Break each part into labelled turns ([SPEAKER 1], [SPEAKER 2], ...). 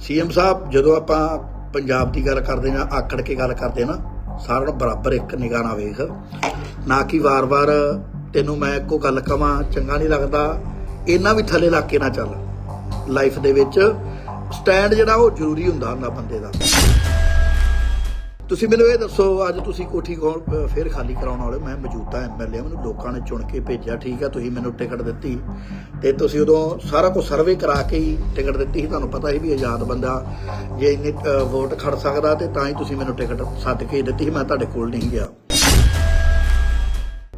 [SPEAKER 1] CM ਸਾਹਿਬ, ਜਦੋਂ ਆਪਾਂ ਪੰਜਾਬ ਦੀ ਗੱਲ ਕਰਦੇ ਜਾਂ ਆਕੜ ਕੇ ਗੱਲ ਕਰਦੇ ਨਾ, ਸਾਰਿਆਂ ਨੂੰ ਬਰਾਬਰ ਇੱਕ ਨਿਗਾਹ ਨਾਲ ਵੇਖ। ਨਾ ਕਿ ਵਾਰ-ਵਾਰ ਤੈਨੂੰ ਮੈਂ ਇੱਕੋ ਗੱਲ ਕਵਾਂ, ਚੰਗਾ ਨਹੀਂ ਲੱਗਦਾ, ਇੰਨਾ ਵੀ ਥੱਲੇ ਲੱਗ ਕੇ ਨਾ ਚੱਲ। ਲਾਈਫ ਦੇ ਵਿੱਚ ਸਟੈਂਡ ਜਿਹੜਾ ਉਹ ਜ਼ਰੂਰੀ ਹੁੰਦਾ ਹੁੰਦਾ ਬੰਦੇ ਦਾ। ਤੁਸੀਂ ਮੈਨੂੰ ਇਹ ਦੱਸੋ, ਅੱਜ ਤੁਸੀਂ ਕੋਠੀ ਕੌਣ ਫੇਰ ਖਾਲੀ ਕਰਾਉਣ ਵਾਲੇ ਮੈਂ ਮੌਜੂਦਾ ਐਮਐਲਏ ਮੈਨੂੰ ਲੋਕਾਂ ਨੇ ਚੁਣ ਕੇ ਭੇਜਿਆ, ਠੀਕ ਆ, ਤੁਸੀਂ ਮੈਨੂੰ ਟਿਕਟ ਦਿੱਤੀ। ਤੇ ਤੁਸੀਂ ਉਦੋਂ ਸਾਰਾ ਕੁਝ ਸਰਵੇ ਕਰਾ ਕੇ ਹੀ ਟਿਕਟ ਦਿੱਤੀ ਸੀ, ਤੁਹਾਨੂੰ ਪਤਾ ਸੀ ਵੀ ਆਜ਼ਾਦ ਬੰਦਾ ਜੇ ਇੰਨੇ ਵੋਟ ਖੜ ਸਕਦਾ ਤੇ ਤਾਂ ਹੀ ਤੁਸੀਂ ਮੈਨੂੰ ਟਿਕਟ ਸੱਦ ਕੇ ਦਿੱਤੀ ਸੀ, ਮੈਂ ਤੁਹਾਡੇ ਕੋਲ ਨਹੀਂ ਗਿਆ।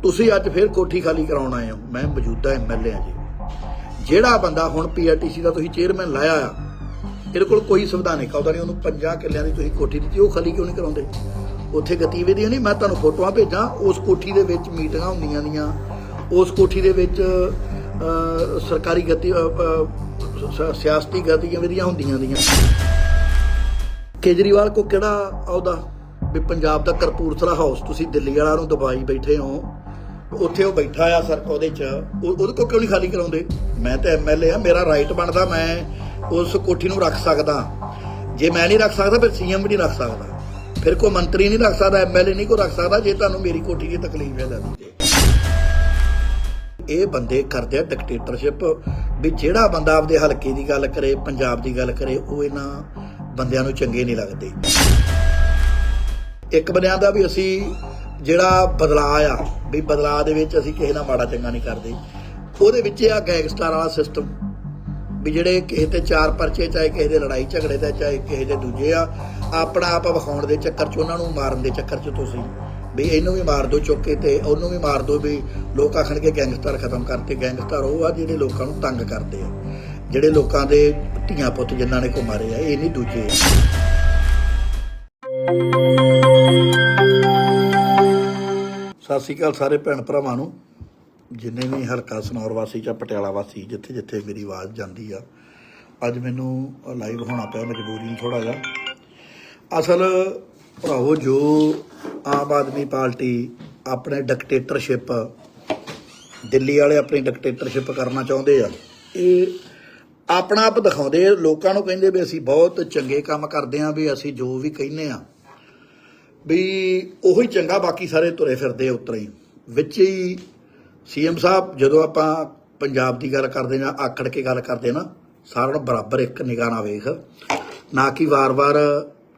[SPEAKER 1] ਤੁਸੀਂ ਅੱਜ ਫੇਰ ਕੋਠੀ ਖਾਲੀ ਕਰਾਉਣ ਆਏ ਹੋ, ਮੈਂ ਮੌਜੂਦਾ ਐਮਐਲਏ ਆ ਜੀ। ਜਿਹੜਾ ਬੰਦਾ ਹੁਣ ਪੀਆਰਟੀਸੀ ਦਾ ਤੁਸੀਂ ਚੇਅਰਮੈਨ ਲਾਇਆ ਆ ਇਹਦੇ ਕੋਲ ਕੋਈ ਸੰਵਿਧਾਨਿਕ ਅਹੁਦਾ ਨਹੀਂ ਉਹਨੂੰ 50 ਕਿੱਲਿਆਂ ਦੀ ਤੁਸੀਂ ਕੋਠੀ ਦਿੱਤੀ ਉਹ ਖਾਲੀ ਕਿਉਂ ਨਹੀਂ ਕਰਾਉਂਦੇ? ਉੱਥੇ ਗਤੀਵਿਧੀਆਂ ਨਹੀਂ ਮੈਂ ਤੁਹਾਨੂੰ ਫੋਟੋਆਂ ਭੇਜਾਂ ਉਸ ਕੋਠੀ ਦੇ ਵਿੱਚ ਮੀਟਿੰਗਾਂ ਹੁੰਦੀਆਂ ਦੀਆਂ ਉਸ ਕੋਠੀ ਦੇ ਵਿੱਚ ਸਰਕਾਰੀ ਗਤੀ ਅਹ, ਸਿਆਸਤੀ ਗਤੀਵਿਧੀਆਂ ਹੁੰਦੀਆਂ ਦੀਆਂ ਕੇਜਰੀਵਾਲ ਕੋ ਕਿਹੜਾ ਅਹੁਦਾ? ਵੀ ਪੰਜਾਬ ਦਾ ਕਰਪੂਰਥਲਾ ਹਾਊਸ ਤੁਸੀਂ ਦਿੱਲੀ ਵਾਲਾ ਨੂੰ ਦਬਾਈ ਬੈਠੇ ਹੋ ਉੱਥੇ ਉਹ ਬੈਠਾ ਆ ਸਰ ਉਹਦੇ ਚ ਉਹਦੇ ਕੋ ਕਿਉਂ ਨਹੀਂ ਖਾਲੀ ਕਰਾਉਂਦੇ? ਮੈਂ ਤਾਂ ਐਮਐਲਏ ਆ ਮੇਰਾ ਰਾਈਟ ਬਣਦਾ ਮੈਂ ਉਸ ਕੋਠੀ ਨੂੰ ਰੱਖ ਸਕਦਾ। ਜੇ ਮੈਂ ਨਹੀਂ ਰੱਖ ਸਕਦਾ, ਫਿਰ ਸੀਐਮ ਵੀ ਨਹੀਂ ਰੱਖ ਸਕਦਾ। ਫਿਰ ਕੋਈ ਮੰਤਰੀ ਨਹੀਂ ਰੱਖ ਸਕਦਾ ਐਮਐਲਏ ਨਹੀਂ ਕੋ ਰੱਖ ਸਕਦਾ, ਜੇ ਤੁਹਾਨੂੰ ਮੇਰੀ ਕੋਠੀ ਦੀ ਤਕਲੀਫ ਹੈ ਲੱਗਦੀ ਇਹ ਬੰਦੇ ਕਰਦੇ ਆ ਡਿਕਟੇਟਰਸ਼ਿਪ ਵੀ ਜਿਹੜਾ ਬੰਦਾ ਆਪਦੇ ਹਲਕੇ ਦੀ ਗੱਲ ਕਰੇ, ਪੰਜਾਬ ਦੀ ਗੱਲ ਕਰੇ, ਉਹ ਇਹਨਾਂ ਬੰਦਿਆਂ ਨੂੰ ਚੰਗੇ ਨਹੀਂ ਲੱਗਦੇ। ਇੱਕ ਬੰਦਿਆਂ ਦਾ ਵੀ ਅਸੀਂ ਜਿਹੜਾ ਬਦਲਾਅ ਆ, ਵੀ ਬਦਲਾਅ ਦੇ ਵਿੱਚ ਅਸੀਂ ਕਿਸੇ ਨਾਲ ਮਾੜਾ ਚੰਗਾ ਨਹੀਂ ਕਰਦੇ। ਉਹਦੇ ਵਿੱਚ ਆ ਗੈਂਗਸਟਰ ਵਾਲਾ ਸਿਸਟਮ ਵੀ ਜਿਹੜੇ ਕਿਸੇ ਤੇ ਚਾਰ ਪਰਚੇ, ਚਾਹੇ ਕਿਸੇ ਦੇ ਲੜਾਈ ਝਗੜੇ ਦਾ, ਚਾਹੇ ਕਿਸੇ ਦੇ ਦੂਜੇ ਆ, ਆਪਣਾ ਆਪ ਵਿਖਾਉਣ ਦੇ ਚੱਕਰ 'ਚ ਉਹਨਾਂ ਨੂੰ ਮਾਰਨ ਦੇ ਚੱਕਰ 'ਚ ਤੁਸੀਂ। ਵੀ ਇਹਨੂੰ ਵੀ ਮਾਰ ਦਿਓ ਚੁੱਕ ਤੇ ਉਹਨੂੰ ਵੀ ਮਾਰ ਦਿਓ ਵੀ ਲੋਕ ਆਖਣਗੇ ਗੈਂਗਸਟਰ ਖਤਮ ਕਰਤੇ। ਗੈਂਗਸਟਰ ਉਹ ਆ ਜਿਹੜੇ ਲੋਕਾਂ ਨੂੰ ਤੰਗ ਕਰਦੇ ਆ। ਜਿਹੜੇ ਲੋਕਾਂ ਦੇ ਧੀਆਂ ਪੁੱਤ ਜਿਨ੍ਹਾਂ ਨੇ ਕੋ ਮਾਰੇ ਆ, ਇਹ ਨਹੀਂ ਦੂਜੇ ਸਤਿ ਸ਼੍ਰੀ ਅਕਾਲ ਸਾਰੇ ਭੈਣ ਭਰਾਵਾਂ ਨੂੰ। ਜਿੰਨੇ ਵੀ ਹਲਕਾ ਸਨੌਰ ਵਾਸੀ ਜਾਂ ਪਟਿਆਲਾ ਵਾਸੀ ਜਿੱਥੇ ਜਿੱਥੇ ਮੇਰੀ ਆਵਾਜ਼ ਜਾਂਦੀ ਆ, ਅੱਜ ਮੈਨੂੰ ਲਾਈਵ ਹੋਣਾ ਪਿਆ, ਮਜਬੂਰੀ ਨੂੰ ਥੋੜਾ ਜਿਹਾ। ਅਸਲ ਭਰਾਵੋ, ਜੋ ਆਮ ਆਦਮੀ ਪਾਰਟੀ ਆਪਣੇ ਡਿਕਟੇਟਰਸ਼ਿਪ ਦਿੱਲੀ ਵਾਲੇ ਆਪਣੀ ਡਿਕਟੇਟਰਸ਼ਿਪ ਕਰਨਾ ਚਾਹੁੰਦੇ ਆ, ਇਹ ਆਪਣਾ ਆਪ ਦਿਖਾਉਂਦੇ ਲੋਕਾਂ ਨੂੰ ਕਹਿੰਦੇ ਵੀ ਅਸੀਂ ਬਹੁਤ ਚੰਗੇ ਕੰਮ ਕਰਦੇ ਆ, ਵੀ ਅਸੀਂ ਜੋ ਵੀ ਕਹਿੰਨੇ ਆ, ਵੀ ਉਹੀ ਚੰਗਾ ਬਾਕੀ ਸਾਰੇ ਤੁਰੇ ਫਿਰਦੇ ਆ ਉਤਰੇ। ਹੀ ਵਿੱਚ ਹੀ ਸੀਐਮ ਸਾਹਿਬ, ਜਦੋਂ ਆਪਾਂ ਪੰਜਾਬ ਦੀ ਗੱਲ ਕਰਦੇ ਜਾਂ ਆਕੜ ਕੇ ਗੱਲ ਕਰਦੇ ਨਾ ਸਾਰਿਆਂ ਨੂੰ ਬਰਾਬਰ ਇੱਕ ਨਿਗਾਹ ਨਾਲ ਵੇਖ। ਨਾ ਕਿ ਵਾਰ-ਵਾਰ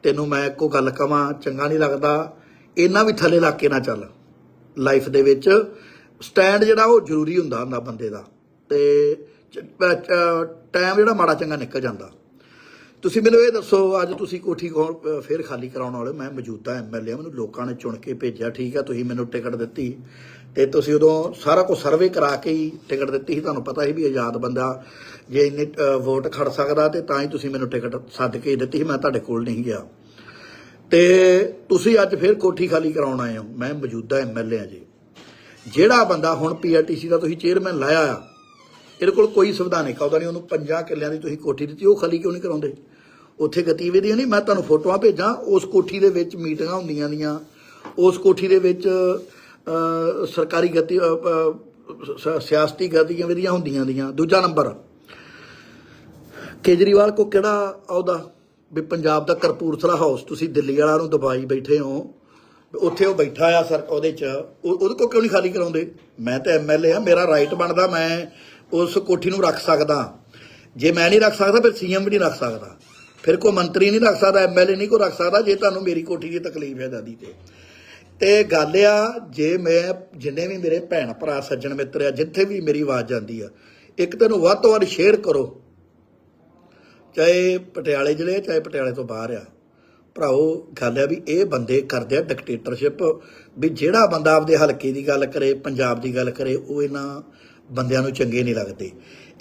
[SPEAKER 1] ਤੈਨੂੰ ਮੈਂ ਇੱਕੋ ਗੱਲ ਕਵਾਂ, ਚੰਗਾ ਨਹੀਂ ਲੱਗਦਾ ਇਹਨਾਂ ਵੀ ਥੱਲੇ ਲੱਗ ਕੇ ਨਾ ਚੱਲ। ਲਾਈਫ ਦੇ ਵਿੱਚ ਸਟੈਂਡ ਜਿਹੜਾ ਉਹ ਜ਼ਰੂਰੀ ਹੁੰਦਾ ਹੁੰਦਾ ਬੰਦੇ ਦਾ। ਤੇ ਟਾਈਮ ਜਿਹੜਾ ਮਾੜਾ ਚੰਗਾ ਨਿਕਲ ਜਾਂਦਾ। ਤੁਸੀਂ ਮੈਨੂੰ ਇਹ ਦੱਸੋ, ਅੱਜ ਤੁਸੀਂ ਕੋਠੀ ਕੌਣ ਅਹ, ਫੇਰ ਖਾਲੀ ਕਰਾਉਣ ਵਾਲੇ ਹੋ। ਮੈਂ ਮੌਜੂਦਾ ਐਮਐਲਏ ਆ ਮੈਨੂੰ ਲੋਕਾਂ ਨੇ ਚੁਣ ਕੇ ਭੇਜਿਆ, ਠੀਕ ਆ, ਤੁਸੀਂ ਮੈਨੂੰ ਟਿਕਟ ਦਿੱਤੀ। ਤੇ ਤੁਸੀਂ ਉਦੋਂ ਸਾਰਾ ਕੁਝ ਸਰਵੇ ਕਰਾ ਕੇ ਹੀ ਟਿਕਟ ਦਿੱਤੀ ਸੀ, ਤੁਹਾਨੂੰ ਪਤਾ ਸੀ ਵੀ ਆਜ਼ਾਦ ਬੰਦਾ ਜੇ ਇੰਨੇ ਵੋਟ ਖੜ ਸਕਦਾ ਤੇ ਤਾਂ ਹੀ ਤੁਸੀਂ ਮੈਨੂੰ ਟਿਕਟ ਸੱਦ ਕੇ ਦਿੱਤੀ ਸੀ, ਮੈਂ ਤੁਹਾਡੇ ਕੋਲ ਨਹੀਂ ਗਿਆ। ਤੇ ਤੁਸੀਂ ਅੱਜ ਫਿਰ ਕੋਠੀ ਖਾਲੀ ਕਰਾਉਣ ਆਏ ਹੋ, ਮੈਂ ਮੌਜੂਦਾ ਐਮਐਲਏ ਆ ਜੀ। ਜਿਹੜਾ ਬੰਦਾ ਹੁਣ ਪੀਆਰਟੀਸੀ ਦਾ ਤੁਸੀਂ ਚੇਅਰਮੈਨ ਲਾਇਆ ਆ, ਇਹਦੇ ਕੋਲ ਕੋਈ ਸੰਵਿਧਾਨਿਕ ਅਹੁਦਾ ਨਹੀਂ ਉਹਨੂੰ 50 ਕਿੱਲਿਆਂ ਦੀ ਤੁਸੀਂ ਕੋਠੀ ਦਿੱਤੀ, ਉਹ ਖਾਲੀ ਕਿਉਂ ਨਹੀਂ ਕਰਾਉਂਦੇ? ਉੱਥੇ ਗਤੀਵਿਧੀਆਂ ਨਹੀਂ, ਮੈਂ ਤੁਹਾਨੂੰ ਫੋਟੋਆਂ ਭੇਜਾਂ, ਉਸ ਕੋਠੀ ਦੇ ਵਿੱਚ ਮੀਟਿੰਗਾਂ ਹੁੰਦੀਆਂ ਦੀਆਂ, ਉਸ ਕੋਠੀ ਦੇ ਵਿੱਚ ਸਰਕਾਰੀ ਗਤੀ ਸਿਆਸਤੀ ਗਤੀਵਿਧੀਆਂ ਹੁੰਦੀਆਂ ਦੀਆਂ। ਦੂਜਾ ਨੰਬਰ, ਕੇਜਰੀਵਾਲ ਕੋ ਕਿਹੜਾ ਅਹੁਦਾ? ਵੀ ਪੰਜਾਬ ਦਾ ਕਰਪੂਰਥਲਾ ਹਾਊਸ, ਤੁਸੀਂ ਦਿੱਲੀ ਵਾਲਾ ਨੂੰ ਦਬਾਈ ਬੈਠੇ ਹੋ ਉੱਥੇ ਉਹ ਬੈਠਾ ਆ ਸਰ, ਉਹਦੇ ਚ। ਉਹ- ਉਹਦੇ ਕੋ ਕਿਉਂ ਨਹੀਂ ਖਾਲੀ ਕਰਾਉਂਦੇ? ਮੈਂ ਤਾਂ ਐਮਐਲਏ ਆ ਮੇਰਾ ਰਾਈਟ ਬਣਦਾ, ਮੈਂ ਉਸ ਕੋਠੀ ਨੂੰ ਰੱਖ ਸਕਦਾ। ਜੇ ਮੈਂ ਨਹੀਂ ਰੱਖ ਸਕਦਾ, ਫਿਰ ਸੀਐਮ ਵੀ ਨਹੀਂ ਰੱਖ ਸਕਦਾ। ਫਿਰ ਕੋਈ ਮੰਤਰੀ ਨਹੀਂ ਰੱਖ ਸਕਦਾ ਐਮਐਲਏ ਨਹੀਂ ਕੋ ਰੱਖ ਸਕਦਾ, ਜੇ ਤੁਹਾਨੂੰ ਮੇਰੀ ਕੋਠੀ ਦੀ ਤਕਲੀਫ ਹੈ ਦਾਦੀ ਤੇ। ਤੇ ਗੱਲ ਆ, ਜੇ ਮੈਂ ਜਿੰਨੇ ਵੀ ਮੇਰੇ ਭੈਣ ਭਰਾ, ਸੱਜਣ ਮਿੱਤਰ ਆ, ਜਿੱਥੇ ਵੀ ਮੇਰੀ ਆਵਾਜ਼ ਜਾਂਦੀ ਆ, ਇੱਕ ਤੈਨੂੰ ਵੱਧ ਤੋਂ ਵੱਧ ਸ਼ੇਅਰ ਕਰੋ। ਚਾਹੇ ਪਟਿਆਲੇ ਜ਼ਿਲ੍ਹੇ ਚਾਹੇ ਪਟਿਆਲੇ ਤੋਂ ਬਾਹਰ ਆ। ਭਰਾਓ, ਗੱਲ ਆ ਵੀ ਇਹ ਬੰਦੇ ਕਰਦੇ ਆ ਡਿਕਟੇਟਰਸ਼ਿਪ ਵੀ ਜਿਹੜਾ ਬੰਦਾ ਆਪਦੇ ਹਲਕੇ ਦੀ ਗੱਲ ਕਰੇ, ਪੰਜਾਬ ਦੀ ਗੱਲ ਕਰੇ, ਉਹ ਇਹਨਾਂ ਬੰਦਿਆਂ ਨੂੰ ਚੰਗੇ ਨਹੀਂ ਲੱਗਦੇ।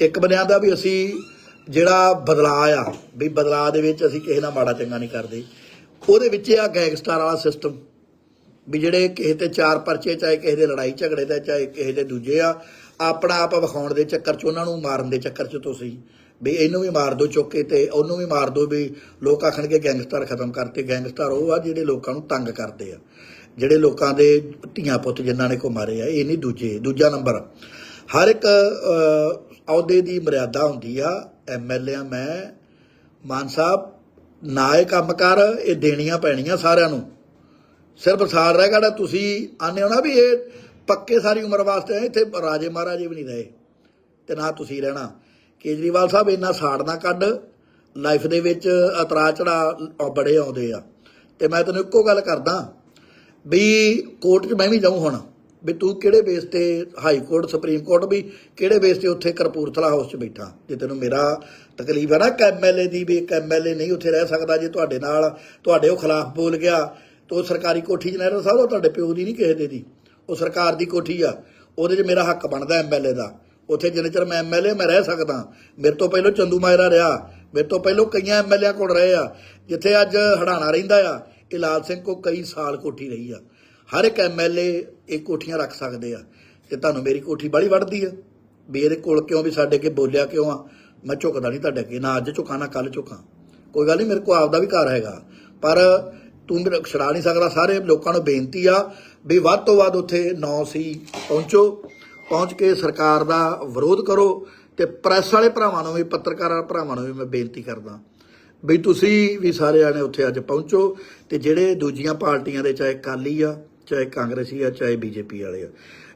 [SPEAKER 1] ਇੱਕ ਬੰਦਿਆਂ ਦਾ ਵੀ ਅਸੀਂ ਜਿਹੜਾ ਬਦਲਾਅ ਆ, ਵੀ ਬਦਲਾਅ ਦੇ ਵਿੱਚ ਅਸੀਂ ਕਿਸੇ ਨਾਲ ਮਾੜਾ ਚੰਗਾ ਨਹੀਂ ਕਰਦੇ। ਉਹਦੇ ਵਿੱਚ ਇਹ ਆ, ਗੈਂਗਸਟਰ ਵਾਲਾ ਸਿਸਟਮ ਵੀ ਜਿਹੜੇ ਕਿਸੇ ਤੇ ਚਾਰ ਪਰਚੇ, ਚਾਹੇ ਕਿਸੇ ਦੇ ਲੜਾਈ ਝਗੜੇ ਦਾ, ਚਾਹੇ ਕਿਸੇ ਦੇ ਦੂਜੇ ਆ, ਆਪਣਾ ਆਪ ਵਿਖਾਉਣ ਦੇ ਚੱਕਰ 'ਚ, ਉਹਨਾਂ ਨੂੰ ਮਾਰਨ ਦੇ ਚੱਕਰ 'ਚ ਤੁਸੀਂ। ਵੀ ਇਹਨੂੰ ਵੀ ਮਾਰ ਦਿਓ ਚੁੱਕੇ ਤੇ ਉਹਨੂੰ ਵੀ ਮਾਰ ਦਿਓ ਵੀ ਲੋਕ ਆਖਣਗੇ ਗੈਂਗਸਟਰ ਖਤਮ ਕਰਤੇ। ਗੈਂਗਸਟਰ ਉਹ ਆ ਜਿਹੜੇ ਲੋਕਾਂ ਨੂੰ ਤੰਗ ਕਰਦੇ ਆ। ਜਿਹੜੇ ਲੋਕਾਂ ਦੇ ਧੀਆਂ ਪੁੱਤ ਜਿਨ੍ਹਾਂ ਨੇ ਕੋ ਮਾਰੇ ਆ, ਇਹ ਨਹੀਂ ਦੂਜੇ, ਦੂਜਾ ਨੰਬਰ। ਹਰ ਇੱਕ ਅਹੁਦੇ ਦੀ ਮਰਿਆਦਾ ਹੁੰਦੀ ਆ। ਐਮਐਲਏ ਆ ਮੈਂ, ਮਾਨ ਸਾਹਿਬ, ਨਾ ਇਹ ਕੰਮ ਕਰ, ਇਹ ਦੇਣੀਆਂ ਪੈਣੀਆਂ ਸਾਰਿਆਂ ਨੂੰ। ਸਿਰਫ ਸਾਲ ਰਹਿ ਗਿਆ ਤੁਸੀਂ ਆਨੇ ਹੋ ਨਾ ਵੀ ਇਹ ਪੱਕੇ ਸਾਰੀ ਉਮਰ ਵਾਸਤੇ ਇੱਥੇ ਰਾਜੇ ਮਹਾਰਾਜੇ ਵੀ ਨਹੀਂ ਰਹੇ ਤੇ ਨਾ ਤੁਸੀਂ ਰਹਿਣਾ। ਕੇਜਰੀਵਾਲ ਸਾਹਿਬ ਇੰਨਾ ਸਾੜ ਨਾ ਕੱਢ ਲਾਈਫ ਦੇ ਵਿੱਚ ਅਤਰਾ ਚੜਾ ਬੜੇ ਆਉਂਦੇ ਆ। ਤੇ ਮੈਂ ਤੈਨੂੰ ਇੱਕੋ ਗੱਲ ਕਰਦਾ ਵੀ ਕੋਰਟ 'ਚ ਮੈਂ ਵੀ ਜਾਊਂ ਹੁਣ, ਵੀ ਤੂੰ ਕਿਹੜੇ ਬੇਸ ਤੇ ਹਾਈ ਕੋਰਟ ਸੁਪਰੀਮ ਕੋਰਟ ਵੀ ਕਿਹੜੇ ਬੇਸ ਤੇ ਉੱਥੇ ਕਰਪੂਰਥਲਾ ਹਾਊਸ 'ਚ ਬੈਠਾ। ਜੇ ਤੈਨੂੰ ਮੇਰਾ ਤਕਲੀਫ ਹੈ ਨਾ, ਇੱਕ ਐਮਐਲਏ ਦੀ ਵੀ ਇੱਕ ਐਮਐਲਏ ਨਹੀਂ ਉੱਥੇ ਰਹਿ ਸਕਦਾ, ਜੇ ਤੁਹਾਡੇ ਨਾਲ ਤੁਹਾਡੇ ਉਹ ਖਿਲਾਫ ਬੋਲ ਗਿਆ ਤਾਂ ਉਹ ਸਰਕਾਰੀ ਕੋਠੀ 'ਚ ਨਹੀਂ ਸਾਹਿਬ, ਉਹ ਤੁਹਾਡੇ ਪਿਓ ਦੀ ਨਹੀਂ, ਕਿਸੇ ਦੇ ਦੀ। ਉਹ ਸਰਕਾਰ ਦੀ ਕੋਠੀ ਆ। ਉਹਦੇ 'ਚ ਮੇਰਾ ਹੱਕ ਬਣਦਾ ਐਮਐਲਏ ਦਾ। ਉੱਥੇ ਜਿੰਨੇ ਚਿਰ ਮੈਂ ਐਮਐਲਏ ਮੈਂ ਰਹਿ ਸਕਦਾ। ਮੇਰੇ ਤੋਂ ਪਹਿਲਾਂ ਚੰਦੂ ਮਾਇਰਾ ਰਿਹਾ। ਮੇਰੇ ਤੋਂ ਪਹਿਲਾਂ ਕਈਆਂ ਐਮਐਲਏ ਕੋਲ ਰਹੇ ਆ। ਜਿੱਥੇ ਅੱਜ ਹੜਾਣਾ ਰਹਿੰਦਾ ਆ, ਇਹ ਲਾਲ ਸਿੰਘ ਕੋ ਕਈ ਸਾਲ ਕੋਠੀ ਰਹੀ ਆ। ਹਰ ਇੱਕ ਐਮਐਲਏ ਇਹ ਕੋਠੀਆਂ ਰੱਖ ਸਕਦੇ ਆ। ਤੇ ਤੁਹਾਨੂੰ ਮੇਰੀ ਕੋਠੀ ਬਾਲੀ ਵੱਢਦੀ ਆ। ਵੀ ਇਹਦੇ ਕੋਲ ਕਿਉਂ, ਵੀ ਸਾਡੇ ਅੱਗੇ ਬੋਲਿਆ ਕਿਉਂ ਆ? ਮੈਂ ਝੁਕਦਾ ਨਹੀਂ ਤੁਹਾਡੇ ਅੱਗੇ। ਨਾ ਅੱਜ ਝੁਕਾਂ, ਨਾ ਕੱਲ ਝੁਕਾਂ। ਕੋਈ ਗੱਲ ਨਹੀਂ, ਮੇਰੇ ਕੋਲ ਆਪਦਾ ਵੀ ਘਰ ਹੈਗਾ। ਪਰ ਤੂੰ ਮੇਰਾ ਛੜਾ ਨਹੀਂ ਸਕਦਾ। ਸਾਰੇ ਲੋਕਾਂ ਨੂੰ ਬੇਨਤੀ ਆ ਵੀ ਵੱਧ ਤੋਂ ਵੱਧ ਉੱਥੇ 9 ਸੀ ਪਹੁੰਚੋ, ਪਹੁੰਚ ਕੇ ਸਰਕਾਰ ਦਾ ਵਿਰੋਧ ਕਰੋ ਤੇ ਪ੍ਰੈਸ ਵਾਲੇ ਭਰਾਵਾਂ ਨੂੰ ਵੀ, ਪੱਤਰਕਾਰਾਂ ਭਰਾਵਾਂ ਨੂੰ ਵੀ ਮੈਂ ਬੇਨਤੀ ਕਰਦਾ ਵੀ ਤੁਸੀਂ ਵੀ ਸਾਰੇ ਆਣੇ ਉੱਥੇ ਅੱਜ ਪਹੁੰਚੋ ਤੇ ਜਿਹੜੇ ਦੂਜੀਆਂ ਪਾਰਟੀਆਂ ਦੇ, ਚਾਹੇ ਕਾਲੀ ਆ, ਚਾਹੇ ਕਾਂਗਰਸੀ ਆ, ਚਾਹੇ ਬੀਜੇਪੀ ਵਾਲੇ ਆ,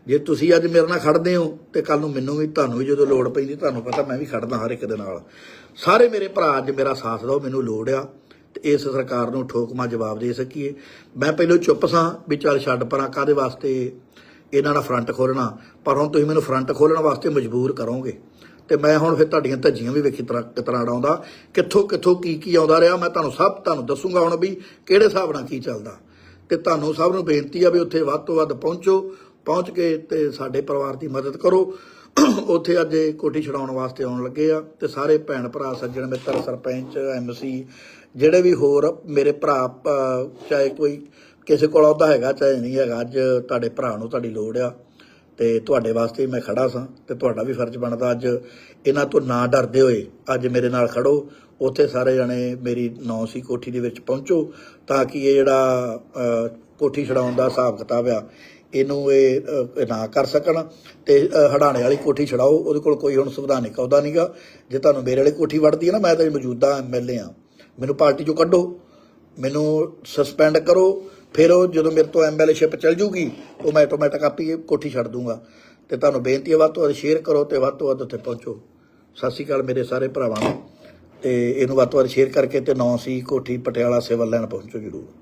[SPEAKER 1] ਜੇ ਤੁਸੀਂ ਅੱਜ ਮੇਰੇ ਨਾਲ ਖੜਦੇ ਹੋ ਤੇ ਕੱਲ ਨੂੰ ਮੈਨੂੰ ਵੀ, ਤੁਹਾਨੂੰ ਵੀ ਜਦੋਂ ਲੋੜ ਪੈਂਦੀ, ਤੁਹਾਨੂੰ ਪਤਾ ਮੈਂ ਵੀ ਖੜਦਾ ਹਰ ਇੱਕ ਦੇ ਨਾਲ। ਸਾਰੇ ਮੇਰੇ ਭਰਾ ਅੱਜ ਮੇਰਾ ਸਾਥ ਦਿਓ, ਮੈਨੂੰ ਲੋੜ ਆ। ਤੇ ਇਸ ਸਰਕਾਰ ਨੂੰ ਠੋਕਮਾ ਜਵਾਬ ਦੇ ਸਕੀਏ। ਮੈਂ ਪਹਿਲਾਂ ਚੁੱਪ ਸਾਂ ਵੀ ਚੱਲ ਛੱਡ ਪਰਾਂ ਕਾਦੇ ਵਾਸਤੇ ਇਹਨਾਂ ਦਾ ਫਰੰਟ ਖੋਲਣਾ ਪਰ ਹੁਣ ਤੁਸੀਂ ਮੈਨੂੰ ਫਰੰਟ ਖੋਲਣ ਵਾਸਤੇ ਮਜਬੂਰ ਕਰੋਗੇ। ਤੇ ਮੈਂ ਹੁਣ ਫਿਰ ਤੁਹਾਡੀਆਂ ਧੱਜੀਆਂ ਵੀ ਵੇਖੀ ਤਰ੍ਹਾਂ ਕਿਤਨਾ ਆਉਂਦਾ ਕਿੱਥੋਂ ਕਿੱਥੋਂ ਕੀ ਕੀ ਆਉਂਦਾ ਰਿਹਾ ਮੈਂ ਤੁਹਾਨੂੰ ਸਭ ਤੁਹਾਨੂੰ ਦੱਸੂਗਾ ਹੁਣ ਵੀ ਕਿਹੜੇ ਹਿਸਾਬ ਨਾਲ ਕੀ ਚੱਲਦਾ। ਤੇ ਤੁਹਾਨੂੰ ਸਭ ਨੂੰ ਬੇਨਤੀ ਆ ਵੀ ਉੱਥੇ ਵੱਧ ਤੋਂ ਵੱਧ ਪਹੁੰਚੋ। ਪਹੁੰਚ ਕੇ ਤੇ ਸਾਡੇ ਪਰਿਵਾਰ ਦੀ ਮਦਦ ਕਰੋ। ਉੱਥੇ ਅੱਜ ਕੋਠੀ ਛਡਾਉਣ ਵਾਸਤੇ ਆਉਣ ਲੱਗੇ ਆ ਤੇ ਸਾਰੇ ਭੈਣ ਭਰਾ, ਸੱਜਣ ਮਿੱਤਰ, ਸਰਪੰਚ ਐਮਸੀ ਜਿਹੜੇ ਵੀ ਹੋਰ ਮੇਰੇ ਭਰਾ ਚਾਹੇ ਕੋਈ ਕਿਸੇ ਕੋਲ ਆਉਂਦਾ ਹੈਗਾ, ਚਾਹੇ ਨਹੀਂ ਹੈਗਾ, ਅੱਜ ਤੁਹਾਡੇ ਭਰਾ ਨੂੰ ਤੁਹਾਡੀ ਲੋੜ ਆ, ਤੇ ਤੁਹਾਡੇ ਵਾਸਤੇ ਮੈਂ ਖੜਾ ਸਾਂ, ਤੇ ਤੁਹਾਡਾ ਵੀ ਫਰਜ਼ ਬਣਦਾ ਅੱਜ ਇਹਨਾਂ ਤੋਂ ਨਾ ਡਰਦੇ ਹੋਏ ਅੱਜ ਮੇਰੇ ਨਾਲ ਖੜੋ, ਉੱਥੇ ਸਾਰੇ ਜਣੇ ਮੇਰੀ ਨੌ ਸੀ, ਕੋਠੀ ਦੇ ਵਿੱਚ ਪਹੁੰਚੋ, ਤਾਂ ਕਿ ਇਹ ਜਿਹੜਾ ਕੋਠੀ ਛਡਾਉਣ ਦਾ ਹਿਸਾਬ ਕਿਤਾਬ ਆ, ਇਹਨੂੰ ਇਹ ਨਾ ਕਰ ਸਕਣ, ਤੇ ਹੜਾਣੇ ਵਾਲੀ ਕੋਠੀ ਛਡਾਓ, ਉਹਦੇ ਕੋਲ ਕੋਈ ਹੁਣ ਸੰਵਿਧਾਨਿਕ ਅਹੁਦਾ ਨਹੀਂਗਾ ਜੇ ਤੁਹਾਨੂੰ ਮੇਰੇ ਵਾਲੀ ਕੋਠੀ ਵੜਦੀ ਹੈ ਨਾ, ਮੈਂ ਤਾਂ ਮੌਜੂਦਾ ਐਮਐਲਏ ਆ। ਮੈਨੂੰ ਪਾਰਟੀ ਚੋਂ ਕੱਢੋ, ਮੈਨੂੰ ਸਸਪੈਂਡ ਕਰੋ, ਫਿਰ ਉਹ ਜਦੋਂ ਮੇਰੇ ਤੋਂ ਐਮਐਲਏਸ਼ਿਪ ਚੱਲ ਜੂਗੀ, ਉਹ ਮੈਂ ਆਟੋਮੈਟਿਕ ਆਪੀ ਇਹ ਕੋਠੀ ਛੱਡ ਦੂੰਗਾ। ਤੇ ਤੁਹਾਨੂੰ ਬੇਨਤੀ ਹੈ, ਵੱਧ ਤੋਂ ਵੱਧ ਸ਼ੇਅਰ ਕਰੋ ਤੇ ਵੱਧ ਤੋਂ ਵੱਧ ਉੱਥੇ ਪਹੁੰਚੋ। ਸਤਿ ਸ਼੍ਰੀ ਅਕਾਲ ਮੇਰੇ ਸਾਰੇ ਭਰਾਵਾਂ ਨੂੰ। ਤੇ ਇਹਨੂੰ ਵੱਧ ਤੋਂ ਵੱਧ ਸ਼ੇਅਰ ਕਰਕੇ ਤੇ ਨੌ ਸੀ ਕੋਠੀ ਪਟਿਆਲਾ ਸਿਵਲ ਲੈਣ ਪਹੁੰਚੋ ਜਰੂਰ।